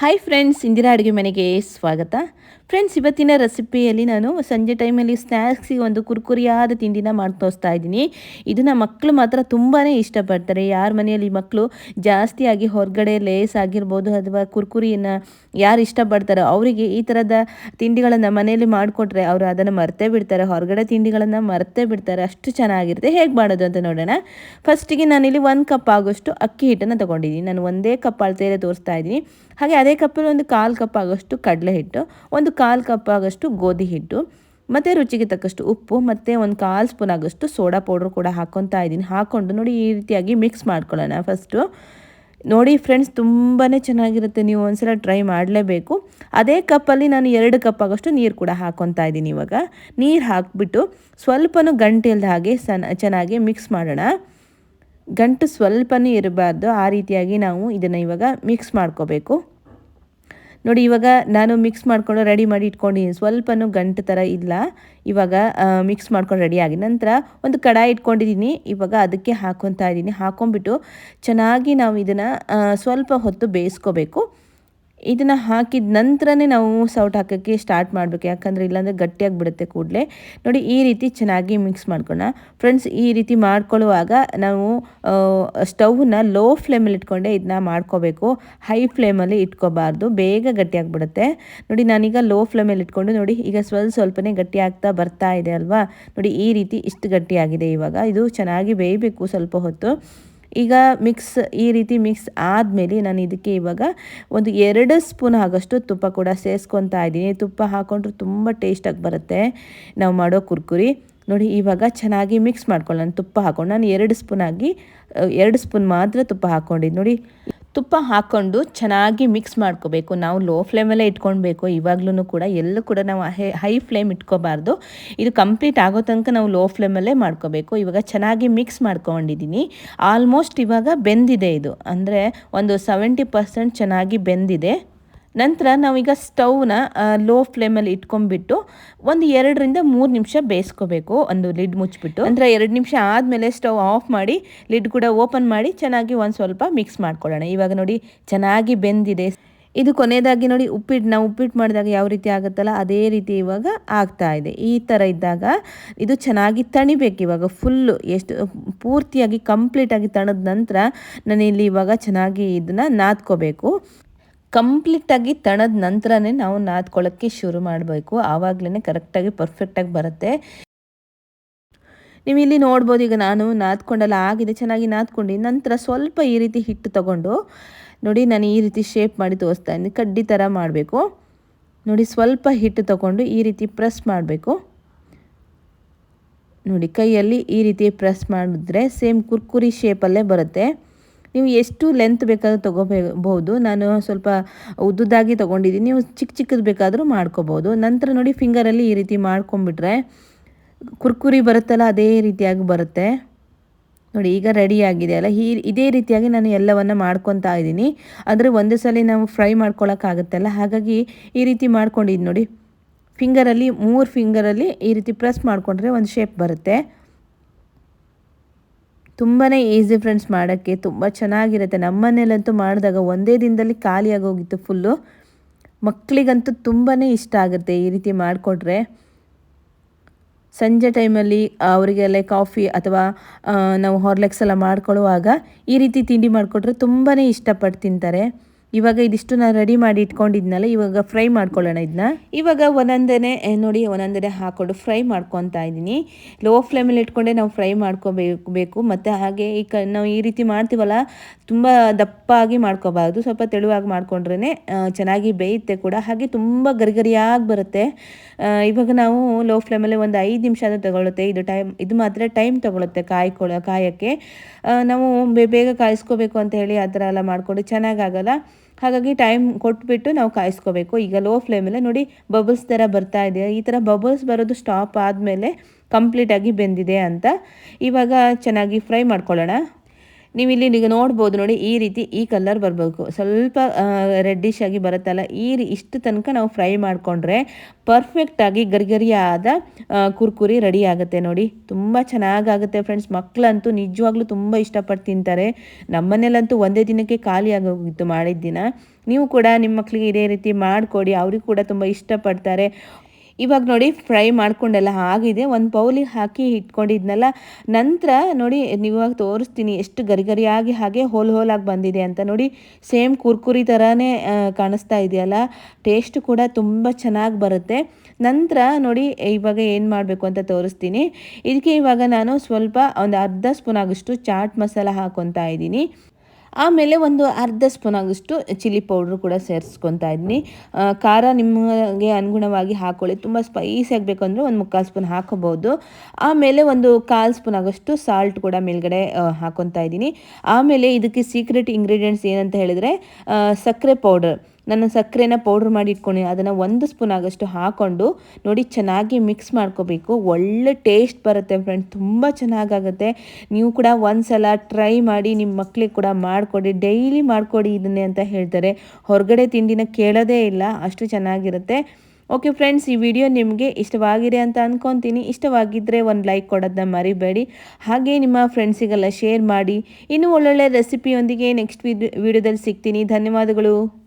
Hi friends Indira ಅಡುಗೆ ಮನೆಗೆ ಸ್ವಾಗತ. ಫ್ರೆಂಡ್ಸ್ ಇವತ್ತಿನ ರೆಸಿಪಿಯಲ್ಲಿ ನಾನು ಸಂಜೆ ಟೈಮಲ್ಲಿ ಸ್ನ್ಯಾಕ್ಸಿಗೆ ಒಂದು ಕುರ್ಕುರಿಯಾದ ತಿಂಡಿನ ಮಾಡಿ ತೋರಿಸ್ತಾ ಇದ್ದೀನಿ. ಇದನ್ನು ಮಕ್ಕಳು ಮಾತ್ರ ತುಂಬಾ ಇಷ್ಟಪಡ್ತಾರೆ. ಯಾರ ಮನೆಯಲ್ಲಿ ಮಕ್ಕಳು ಜಾಸ್ತಿಯಾಗಿ ಹೊರಗಡೆ ಲೇಸ್ ಆಗಿರ್ಬೋದು ಅಥವಾ ಕುರ್ಕುರಿಯನ್ನು ಯಾರು ಇಷ್ಟಪಡ್ತಾರೋ ಅವರಿಗೆ ಈ ಥರದ ತಿಂಡಿಗಳನ್ನು ಮನೆಯಲ್ಲಿ ಮಾಡಿಕೊಟ್ರೆ ಅವರು ಅದನ್ನು ಮರ್ತೇ ಬಿಡ್ತಾರೆ. ಹೊರಗಡೆ ತಿಂಡಿಗಳನ್ನು ಮರ್ತೇ ಬಿಡ್ತಾರೆ. ಅಷ್ಟು ಚೆನ್ನಾಗಿರುತ್ತೆ. ಹೇಗೆ ಮಾಡೋದು ಅಂತ ನೋಡೋಣ. ಫಸ್ಟಿಗೆ ನಾನಿಲ್ಲಿ ಒಂದು ಕಪ್ ಆಗೋಷ್ಟು ಅಕ್ಕಿ ಹಿಟ್ಟನ್ನು ತೊಗೊಂಡಿದ್ದೀನಿ. ನಾನು ಒಂದೇ ಕಪ್ ಅಳತೆಯಲ್ಲೇ ತೋರಿಸ್ತಾ ಇದ್ದೀನಿ. ಹಾಗೆ ಅದೇ ಕಪ್ಪಲ್ಲಿ ಒಂದು ಕಾಲು ಕಪ್ ಆಗೋಷ್ಟು ಕಡಲೆ ಹಿಟ್ಟು, ಒಂದು ಕಾಲು ಕಪ್ ಆಗೋಷ್ಟು ಗೋಧಿ ಹಿಟ್ಟು, ಮತ್ತು ರುಚಿಗೆ ತಕ್ಕಷ್ಟು ಉಪ್ಪು, ಮತ್ತು ಒಂದು ಕಾಲು ಸ್ಪೂನ್ ಆಗೋಷ್ಟು ಸೋಡಾ ಪೌಡ್ರ್ ಕೂಡ ಹಾಕ್ಕೊತಾ ಇದ್ದೀನಿ. ಹಾಕ್ಕೊಂಡು ನೋಡಿ ಈ ರೀತಿಯಾಗಿ ಮಿಕ್ಸ್ ಮಾಡ್ಕೊಳ್ಳೋಣ ಫಸ್ಟು. ನೋಡಿ ಫ್ರೆಂಡ್ಸ್ ತುಂಬಾ ಚೆನ್ನಾಗಿರುತ್ತೆ. ನೀವು ಒಂದ್ಸಲ ಟ್ರೈ ಮಾಡಲೇಬೇಕು. ಅದೇ ಕಪ್ಪಲ್ಲಿ ನಾನು ಎರಡು ಕಪ್ ಆಗೋಷ್ಟು ನೀರು ಕೂಡ ಹಾಕ್ಕೊತಾ ಇದ್ದೀನಿ ಇವಾಗ. ನೀರು ಹಾಕಿಬಿಟ್ಟು ಸ್ವಲ್ಪನೂ ಗಂಟೆ ಹಾಗೆ ಚೆನ್ನಾಗಿ ಮಿಕ್ಸ್ ಮಾಡೋಣ. ಗಂಟು ಸ್ವಲ್ಪನೂ ಇರಬಾರ್ದು. ಆ ರೀತಿಯಾಗಿ ನಾವು ಇದನ್ನು ಇವಾಗ ಮಿಕ್ಸ್ ಮಾಡ್ಕೋಬೇಕು. ನೋಡಿ, ಇವಾಗ ನಾನು ಮಿಕ್ಸ್ ಮಾಡ್ಕೊಂಡು ರೆಡಿ ಮಾಡಿ ಇಟ್ಕೊಂಡಿದ್ದೀನಿ. ಸ್ವಲ್ಪನೂ ಗಂಟು ಥರ ಇಲ್ಲ. ಇವಾಗ ಮಿಕ್ಸ್ ಮಾಡ್ಕೊಂಡು ರೆಡಿ ಆಗಿ ನಂತರ ಒಂದು ಕಡಾಯಿ ಇಟ್ಕೊಂಡಿದ್ದೀನಿ. ಇವಾಗ ಅದಕ್ಕೆ ಹಾಕೊತಾ ಇದ್ದೀನಿ. ಹಾಕೊಂಡ್ಬಿಟ್ಟು ಚೆನ್ನಾಗಿ ನಾವು ಇದನ್ನು ಸ್ವಲ್ಪ ಹೊತ್ತು ಬೇಯಿಸ್ಕೋಬೇಕು. ಇದನ್ನು ಹಾಕಿದ ನಂತರನೇ ನಾವು ಸೌಟ್ ಹಾಕೋಕ್ಕೆ ಸ್ಟಾರ್ಟ್ ಮಾಡಬೇಕು. ಯಾಕಂದರೆ ಇಲ್ಲಾಂದರೆ ಗಟ್ಟಿಯಾಗಿ ಬಿಡುತ್ತೆ ಕೂಡಲೇ. ನೋಡಿ, ಈ ರೀತಿ ಚೆನ್ನಾಗಿ ಮಿಕ್ಸ್ ಮಾಡ್ಕೊಳ್ಳೋಣ ಫ್ರೆಂಡ್ಸ್ ಈ ರೀತಿ ಮಾಡ್ಕೊಳ್ಳುವಾಗ ನಾವು ಸ್ಟವ್ನ ಲೋ ಫ್ಲೇಮಲ್ಲಿ ಇಟ್ಕೊಂಡೆ ಇದನ್ನ ಮಾಡ್ಕೋಬೇಕು. ಹೈ ಫ್ಲೇಮಲ್ಲಿ ಇಟ್ಕೋಬಾರ್ದು. ಬೇಗ ಗಟ್ಟಿಯಾಗಿಬಿಡುತ್ತೆ. ನೋಡಿ, ನಾನೀಗ ಲೋ ಫ್ಲೇಮಲ್ಲಿ ಇಟ್ಕೊಂಡು, ನೋಡಿ, ಈಗ ಸ್ವಲ್ಪ ಸ್ವಲ್ಪನೇ ಗಟ್ಟಿ ಆಗ್ತಾ ಬರ್ತಾ ಇದೆ ಅಲ್ವಾ? ನೋಡಿ, ಈ ರೀತಿ ಇಷ್ಟು ಗಟ್ಟಿಯಾಗಿದೆ ಇವಾಗ. ಇದು ಚೆನ್ನಾಗಿ ಬೇಯಬೇಕು ಸ್ವಲ್ಪ ಹೊತ್ತು. ಈಗ ಮಿಕ್ಸ್ ಈ ರೀತಿ ಮಿಕ್ಸ್ ಆದಮೇಲೆ ನಾನು ಇದಕ್ಕೆ ಇವಾಗ ಒಂದು ಎರಡು ಸ್ಪೂನ್ ಆಗೋಷ್ಟು ತುಪ್ಪ ಕೂಡ ಸೇರಿಸ್ಕೊತಾ ಇದ್ದೀನಿ. ತುಪ್ಪ ಹಾಕೊಂಡ್ರೆ ತುಂಬ ಟೇಸ್ಟಾಗಿ ಬರುತ್ತೆ ನಾವು ಮಾಡೋ ಕುರ್ಕುರಿ. ನೋಡಿ, ಇವಾಗ ಚೆನ್ನಾಗಿ ಮಿಕ್ಸ್ ಮಾಡ್ಕೊಳ್ಳೋಣ. ತುಪ್ಪ ಹಾಕೊಂಡು ನಾನು ಎರಡು ಸ್ಪೂನ್ ಆಗಿ, ಎರಡು ಸ್ಪೂನ್ ಮಾತ್ರ ತುಪ್ಪ ಹಾಕ್ಕೊಂಡಿದ್ದು ನೋಡಿ ತುಪ್ಪ ಹಾಕ್ಕೊಂಡು ಚೆನ್ನಾಗಿ ಮಿಕ್ಸ್ ಮಾಡ್ಕೋಬೇಕು. ನಾವು ಲೋ ಫ್ಲೇಮಲ್ಲೇ ಇಟ್ಕೊಳ್ಬೇಕು. ಇವಾಗ್ಲೂ ಕೂಡ ಎಲ್ಲೂ ಕೂಡ ನಾವು ಹೈ ಫ್ಲೇಮ್ ಇಟ್ಕೋಬಾರ್ದು. ಇದು ಕಂಪ್ಲೀಟ್ ಆಗೋ ತನಕ ನಾವು ಲೋ ಫ್ಲೇಮಲ್ಲೇ ಮಾಡ್ಕೋಬೇಕು. ಇವಾಗ ಚೆನ್ನಾಗಿ ಮಿಕ್ಸ್ ಮಾಡ್ಕೊಂಡಿದ್ದೀನಿ ಆಲ್ಮೋಸ್ಟ್ ಇವಾಗ ಬೆಂದಿದೆ ಇದು. ಅಂದರೆ ಒಂದು ಸೆವೆಂಟಿ ಪರ್ಸೆಂಟ್ ಚೆನ್ನಾಗಿ ಬೆಂದಿದೆ. ನಂತರ ನಾವೀಗ ಸ್ಟೌವ್ನ ಲೋ ಫ್ಲೇಮಲ್ಲಿ ಇಟ್ಕೊಂಡ್ಬಿಟ್ಟು ಒಂದು ಎರಡರಿಂದ ಮೂರು ನಿಮಿಷ ಬೇಯಿಸ್ಕೋಬೇಕು. ಒಂದು ಲಿಡ್ ಮುಚ್ಚಿಬಿಟ್ಟು. ನಂತರ ಎರಡು ನಿಮಿಷ ಆದಮೇಲೆ ಸ್ಟೌವ್ ಆಫ್ ಮಾಡಿ, ಲಿಡ್ ಕೂಡ ಓಪನ್ ಮಾಡಿ, ಚೆನ್ನಾಗಿ ಒಂದು ಸ್ವಲ್ಪ ಮಿಕ್ಸ್ ಮಾಡ್ಕೊಳ್ಳೋಣ. ಇವಾಗ ನೋಡಿ ಚೆನ್ನಾಗಿ ಬೆಂದಿದೆ. ಇದು ಕೊನೆಯದಾಗಿ ನೋಡಿ ಉಪ್ಪಿಟ್ಟು ನಾವು ಉಪ್ಪಿಟ್ಟು ಮಾಡಿದಾಗ ಯಾವ ರೀತಿ ಆಗುತ್ತಲ್ಲ, ಅದೇ ರೀತಿ ಇವಾಗ ಆಗ್ತಾ ಇದೆ. ಈ ಥರ ಇದ್ದಾಗ ಇದು ಚೆನ್ನಾಗಿ ತಣಿಬೇಕು ಇವಾಗ ಫುಲ್ಲು ಎಷ್ಟು ಪೂರ್ತಿಯಾಗಿ ಕಂಪ್ಲೀಟಾಗಿ ತಣದ ನಂತರ ನಾನು ಇಲ್ಲಿ ಇವಾಗ ಚೆನ್ನಾಗಿ ಇದನ್ನು ನಾದ್ಕೋಬೇಕು. ಕಂಪ್ಲೀಟಾಗಿ ತಣದ ನಂತರನೇ ನಾವು ನಾದ್ಕೊಳ್ಳೋಕ್ಕೆ ಶುರು ಮಾಡಬೇಕು. ಆವಾಗಲೇ ಕರೆಕ್ಟಾಗಿ ಪರ್ಫೆಕ್ಟಾಗಿ ಬರುತ್ತೆ. ನೀವು ಇಲ್ಲಿ ನೋಡ್ಬೋದು, ಈಗ ನಾನು ನಾದ್ಕೊಂಡಲ್ಲ, ಆಗಿದೆ, ಚೆನ್ನಾಗಿ ನಾದ್ಕೊಂಡು, ನಂತರ ಸ್ವಲ್ಪ ಈ ರೀತಿ ಹಿಟ್ಟು ತಗೊಂಡು, ನೋಡಿ ನಾನು ಈ ರೀತಿ ಶೇಪ್ ಮಾಡಿ ತೋರಿಸ್ತಾ ಇದ್ದೀನಿ. ಕಡ್ಡಿ ಥರ ಮಾಡಬೇಕು. ನೋಡಿ, ಸ್ವಲ್ಪ ಹಿಟ್ಟು ತಗೊಂಡು ಈ ರೀತಿ ಪ್ರೆಸ್ ಮಾಡಬೇಕು. ನೋಡಿ, ಕೈಯಲ್ಲಿ ಈ ರೀತಿ ಪ್ರೆಸ್ ಮಾಡಿದ್ರೆ ಸೇಮ್ ಕುರ್ಕುರಿ ಶೇಪಲ್ಲೇ ಬರುತ್ತೆ. ನೀವು ಎಷ್ಟು ಲೆಂತ್ ಬೇಕಾದರೂ ತೊಗೋಬಹುದು. ನಾನು ಸ್ವಲ್ಪ ಉದ್ದುದಾಗಿ ತೊಗೊಂಡಿದ್ದೀನಿ. ನೀವು ಚಿಕ್ಕ ಚಿಕ್ಕದು ಬೇಕಾದರೂ ಮಾಡ್ಕೋಬೋದು ನಂತರ ನೋಡಿ ಫಿಂಗರಲ್ಲಿ ಈ ರೀತಿ ಮಾಡ್ಕೊಂಬಿಟ್ರೆ ಕುರ್ಕುರಿ ಬರುತ್ತಲ್ಲ, ಅದೇ ರೀತಿಯಾಗಿ ಬರುತ್ತೆ. ನೋಡಿ ಈಗ ರೆಡಿ ಆಗಿದೆ ಅಲ್ಲ. ಈ ಇದೇ ರೀತಿಯಾಗಿ ನಾನು ಎಲ್ಲವನ್ನು ಮಾಡ್ಕೊತಾ ಇದ್ದೀನಿ. ಆದರೆ ಒಂದೇ ಸಲ ನಾವು ಫ್ರೈ ಮಾಡ್ಕೊಳ್ಳೋಕ್ಕಾಗುತ್ತಲ್ಲ ಹಾಗಾಗಿ ಈ ರೀತಿ ಮಾಡ್ಕೊಂಡಿದ್ದು ನೋಡಿ. ಫಿಂಗರಲ್ಲಿ ಮೂರು ಫಿಂಗರಲ್ಲಿ ಈ ರೀತಿ ಪ್ರೆಸ್ ಮಾಡಿಕೊಂಡ್ರೆ ಒಂದು ಶೇಪ್ ಬರುತ್ತೆ. ತುಂಬಾ ಈಸಿ ಫ್ರೆಂಡ್ಸ್ ಮಾಡೋಕ್ಕೆ ತುಂಬ ಚೆನ್ನಾಗಿರುತ್ತೆ. ನಮ್ಮನೇಲಂತೂ ಮಾಡಿದಾಗ ಒಂದೇ ದಿನದಲ್ಲಿ ಖಾಲಿಯಾಗಿ ಹೋಗಿತ್ತು ಫುಲ್ಲು ಮಕ್ಕಳಿಗಂತೂ ತುಂಬಾ ಇಷ್ಟ ಆಗುತ್ತೆ ಈ ರೀತಿ ಮಾಡಿಕೊಟ್ರೆ. ಸಂಜೆ ಟೈಮಲ್ಲಿ ಅವರಿಗೆಲ್ಲ ಕಾಫಿ ಅಥವಾ ನಾವು ಹಾರ್ಲೆಕ್ಸ್ ಎಲ್ಲ ಮಾಡ್ಕೊಳ್ಳುವಾಗ ಈ ರೀತಿ ತಿಂಡಿ ಮಾಡಿಕೊಟ್ರೆ ತುಂಬಾ ಇಷ್ಟಪಟ್ಟು ತಿಂತಾರೆ. ಇವಾಗ ಇದಿಷ್ಟು ನಾನು ರೆಡಿ ಮಾಡಿ ಇಟ್ಕೊಂಡಿದ್ನಲ್ಲ, ಇವಾಗ ಫ್ರೈ ಮಾಡ್ಕೊಳ್ಳೋಣ ಇದನ್ನ ಇವಾಗ ಒಂದೊಂದೇ ನೋಡಿ ಒಂದೊಂದೇ ಹಾಕ್ಕೊಂಡು ಫ್ರೈ ಮಾಡ್ಕೊತಾ ಇದ್ದೀನಿ. ಲೋ ಫ್ಲೇಮಲ್ಲಿ ಇಟ್ಕೊಂಡೆ ನಾವು ಫ್ರೈ ಮಾಡ್ಕೋಬೇಕು ಬೇಕು ಮತ್ತು ಹಾಗೆ ಈ ಕ, ನಾವು ಈ ರೀತಿ ಮಾಡ್ತೀವಲ್ಲ, ತುಂಬ ದಪ್ಪಾಗಿ ಮಾಡ್ಕೋಬಾರ್ದು. ಸ್ವಲ್ಪ ತೆಳುವಾಗಿ ಮಾಡ್ಕೊಂಡ್ರೇ ಚೆನ್ನಾಗಿ ಬೇಯುತ್ತೆ ಕೂಡ. ಹಾಗೆ ತುಂಬ ಗರಿಗರಿಯಾಗಿ ಬರುತ್ತೆ. ಇವಾಗ ನಾವು ಲೋ ಫ್ಲೇಮಲ್ಲಿ ಒಂದು ಐದು ನಿಮಿಷ ಅದು ತಗೊಳ್ಳುತ್ತೆ ಇದು ಟೈಮ್ ಇದು ಮಾತ್ರ ಟೈಮ್ ತಗೊಳುತ್ತೆ ಕಾಯ್ಕೊಳ್ಳೋ ಕಾಯೋಕ್ಕೆ. ನಾವು ಬೇಗ ಕಾಯಿಸ್ಕೋಬೇಕು ಅಂತ ಹೇಳಿ ಆ ಥರ ಎಲ್ಲ ಮಾಡಿಕೊಂಡು ಚೆನ್ನಾಗಾಗಲ್ಲ. ಹಾಗಾಗಿ ಟೈಮ್ ಕೊಟ್ಬಿಟ್ಟು ನಾವು ಕಾಯಿಸ್ಕೋಬೇಕು. ಈಗ ಲೋ ಫ್ಲೇಮಲ್ಲೇ ನೋಡಿ ಬಬಲ್ಸ್ ಥರ ಬರ್ತಾ ಇದೆ. ಈ ಥರ ಬಬಲ್ಸ್ ಬರೋದು ಸ್ಟಾಪ್ ಆದಮೇಲೆ ಕಂಪ್ಲೀಟಾಗಿ ಬೆಂದಿದೆ ಅಂತ. ಇವಾಗ ಚೆನ್ನಾಗಿ ಫ್ರೈ ಮಾಡ್ಕೊಳ್ಳೋಣ. ನೀವು ಇಲ್ಲಿ ನೀವು ನೋಡ್ಬೋದು ನೋಡಿ, ಈ ರೀತಿ ಈ ಕಲರ್ ಬರಬೇಕು. ಸ್ವಲ್ಪ ರೆಡ್ಡಿಶ್ ಆಗಿ ಬರುತ್ತಲ್ಲ, ಈ ಇಷ್ಟು ತನಕ ನಾವು ಫ್ರೈ ಮಾಡಿಕೊಂಡ್ರೆ ಪರ್ಫೆಕ್ಟಾಗಿ ಗರಿಗರಿಯಾದ ಕುರ್ಕುರಿ ರೆಡಿ ಆಗುತ್ತೆ ನೋಡಿ. ತುಂಬ ಚೆನ್ನಾಗಾಗುತ್ತೆ ಫ್ರೆಂಡ್ಸ್ ಮಕ್ಕಳಂತೂ ನಿಜವಾಗ್ಲೂ ತುಂಬ ಇಷ್ಟಪಟ್ಟು ತಿಂತಾರೆ. ನಮ್ಮನೇಲಂತೂ ಒಂದೇ ದಿನಕ್ಕೆ ಖಾಲಿ ಆಗೋಗಿತ್ತು ಮಾಡಿದ ದಿನ. ನೀವು ಕೂಡ ನಿಮ್ಮ ಮಕ್ಕಳಿಗೆ ಇದೇ ರೀತಿ ಮಾಡಿಕೊಡಿ. ಅವ್ರಿಗೂ ಕೂಡ ತುಂಬ ಇಷ್ಟಪಡ್ತಾರೆ. ಇವಾಗ ನೋಡಿ ಫ್ರೈ ಮಾಡ್ಕೊಂಡೆಲ್ಲ ಆಗಿದೆ. ಒಂದು ಬೌಲಿಗೆ ಹಾಕಿ ಇಟ್ಕೊಂಡಿದ್ನಲ್ಲ, ನಂತರ ನೋಡಿ ಇವಾಗ ತೋರಿಸ್ತೀನಿ ಎಷ್ಟು ಗರಿ ಗರಿಯಾಗಿ ಹಾಗೆ ಹೋಲ್ ಹೋಲಾಗಿ ಬಂದಿದೆ ಅಂತ ನೋಡಿ ಸೇಮ್ ಕುರ್ಕುರಿ ಥರನೇ ಕಾಣಿಸ್ತಾ ಇದೆಯಲ್ಲ, ಟೇಸ್ಟ್ ಕೂಡ ತುಂಬ ಚೆನ್ನಾಗಿ ಬರುತ್ತೆ. ನಂತರ ನೋಡಿ ಇವಾಗ ಏನು ಮಾಡಬೇಕು ಅಂತ ತೋರಿಸ್ತೀನಿ. ಇದಕ್ಕೆ ಇವಾಗ ನಾನು ಸ್ವಲ್ಪ ಒಂದು ಅರ್ಧ ಸ್ಪೂನ್ ಆಗೋಷ್ಟು ಚಾಟ್ ಮಸಾಲ ಹಾಕೊತಾ ಇದ್ದೀನಿ ಆಮೇಲೆ ಒಂದು ಅರ್ಧ ಸ್ಪೂನ್ ಆಗಷ್ಟು ಚಿಲ್ಲಿ ಪೌಡ್ರು ಕೂಡ ಸೇರಿಸ್ಕೊತಾ ಇದ್ದೀನಿ ಖಾರ ನಿಮಗೆ ಅನುಗುಣವಾಗಿ ಹಾಕೊಳ್ಳಿ. ತುಂಬ ಸ್ಪೈಸಿ ಆಗಬೇಕು ಅಂದರೆ ಒಂದು ಮುಕ್ಕಾಲು ಸ್ಪೂನ್ ಹಾಕೋಬೋದು. ಆಮೇಲೆ ಒಂದು ಕಾಲು ಸ್ಪೂನ್ ಆಗಷ್ಟು ಸಾಲ್ಟ್ ಕೂಡ ಮೇಲ್ಗಡೆ ಹಾಕೊತಾ ಇದ್ದೀನಿ. ಆಮೇಲೆ ಇದಕ್ಕೆ ಸೀಕ್ರೆಟ್ ಇಂಗ್ರೀಡಿಯೆಂಟ್ಸ್ ಏನಂತ ಹೇಳಿದರೆ ಸಕ್ಕರೆ ಪೌಡರ್ ನಾನು ಸಕ್ಕರೆನ ಪೌಡ್ರ್ ಮಾಡಿ ಇಟ್ಕೊಂಡು ಅದನ್ನು ಒಂದು ಸ್ಪೂನ್ ಆಗೋಷ್ಟು ಹಾಕ್ಕೊಂಡು ನೋಡಿ ಚೆನ್ನಾಗಿ ಮಿಕ್ಸ್ ಮಾಡ್ಕೋಬೇಕು. ಒಳ್ಳೆ ಟೇಸ್ಟ್ ಬರುತ್ತೆ ಫ್ರೆಂಡ್ ತುಂಬ ಚೆನ್ನಾಗಾಗುತ್ತೆ. ನೀವು ಕೂಡ ಒಂದ್ಸಲ ಟ್ರೈ ಮಾಡಿ ನಿಮ್ಮ ಮಕ್ಕಳಿಗೆ ಕೂಡ ಮಾಡಿಕೊಡಿ. ಡೈಲಿ ಮಾಡಿಕೊಡಿ ಇದನ್ನೇ ಅಂತ ಹೇಳ್ತಾರೆ. ಹೊರಗಡೆ ತಿಂಡಿನ ಕೇಳೋದೇ ಇಲ್ಲ. ಅಷ್ಟು ಚೆನ್ನಾಗಿರುತ್ತೆ. ಓಕೆ ಫ್ರೆಂಡ್ಸ್ ಈ ವಿಡಿಯೋ ನಿಮಗೆ ಇಷ್ಟವಾಗಿದೆ ಅಂತ ಅಂದ್ಕೊತೀನಿ ಇಷ್ಟವಾಗಿದ್ದರೆ ಒಂದು ಲೈಕ್ ಕೊಡೋದನ್ನ ಮರಿಬೇಡಿ. ಹಾಗೆ ನಿಮ್ಮ ಫ್ರೆಂಡ್ಸಿಗೆಲ್ಲ ಶೇರ್ ಮಾಡಿ. ಇನ್ನೂ ಒಳ್ಳೊಳ್ಳೆ ರೆಸಿಪಿಯೊಂದಿಗೆ ನೆಕ್ಸ್ಟ್ ವಿಡಿಯೋದಲ್ಲಿ ಸಿಗ್ತೀನಿ. ಧನ್ಯವಾದಗಳು.